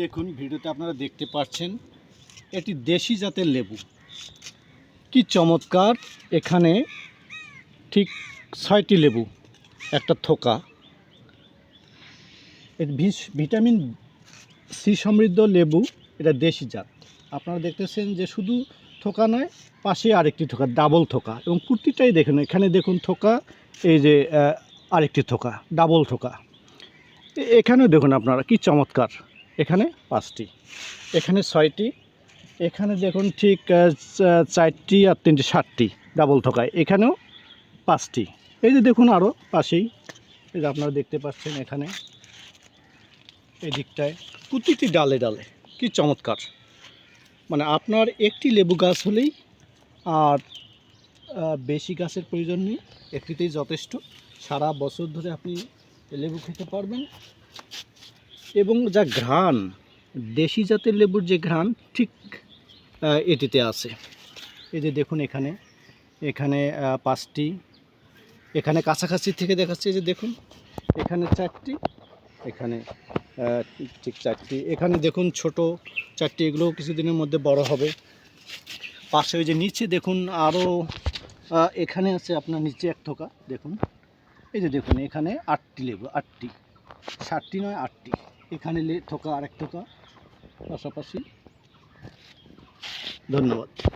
দেখুন, ভিডিওতে আপনারা দেখতে পাচ্ছেন, এটি দেশি জাতের লেবু। কি চমৎকার, এখানে ঠিক ছয়টি লেবু, একটা থোকা। ভিটামিন সি সমৃদ্ধ লেবু, এটা দেশি জাত। আপনারা দেখতেছেন যে শুধু থোকা নয়, পাশে আরেকটি থোকা, ডাবল থোকা। এবং প্রতিটাই দেখুন, এখানে দেখুন থোকা, এই যে আরেকটি থোকা, ডাবল থোকা। এখানেও দেখুন আপনারা, কি চমৎকার। এখানে? পাঁচটি। এখানে ছয়টি। এখানে দেখুন ঠিক চারটি আর তিনটি ষাটটি ডাবল থোকায় এখানেও পাঁচটি। এই যে দেখুন আরও পাশেই। এই যে আপনারা দেখতে পাচ্ছেন এখানে। এই দিকটায়। প্রতিটি ডালে ডালে। কি চমৎকার। মানে আপনার একটি লেবু গাছ হলেই আর বেশি গাছের প্রয়োজন নেই। একটিতেই যথেষ্ট। সারা বছর ধরে আপনি লেবু খেতে পারবেন। এবং যা ঘ্রাণ, দেশি জাতের লেবুর যে ঘ্রাণ, ঠিক এটিতে আছে। এই যে দেখুন এখানে এখানে পাঁচটি, এখানে কাছাকাছি থেকে দেখাচ্ছে যে দেখুন, এখানে চারটি, এখানে ঠিক চারটি, এখানে দেখুন ছোট চারটি এগুলো কিছুদিনের মধ্যে বড় হবে। পাশে ওই যে নিচে দেখুন আরও এখানে আছে আপনার নিচে এক থোকা, দেখুন। এই যে দেখুন এখানে আটটি লেবু, আটটি ষাটটি নয়, আটটি। এখানে লে থোকা আরেক থোকা পাশাপাশি। ধন্যবাদ।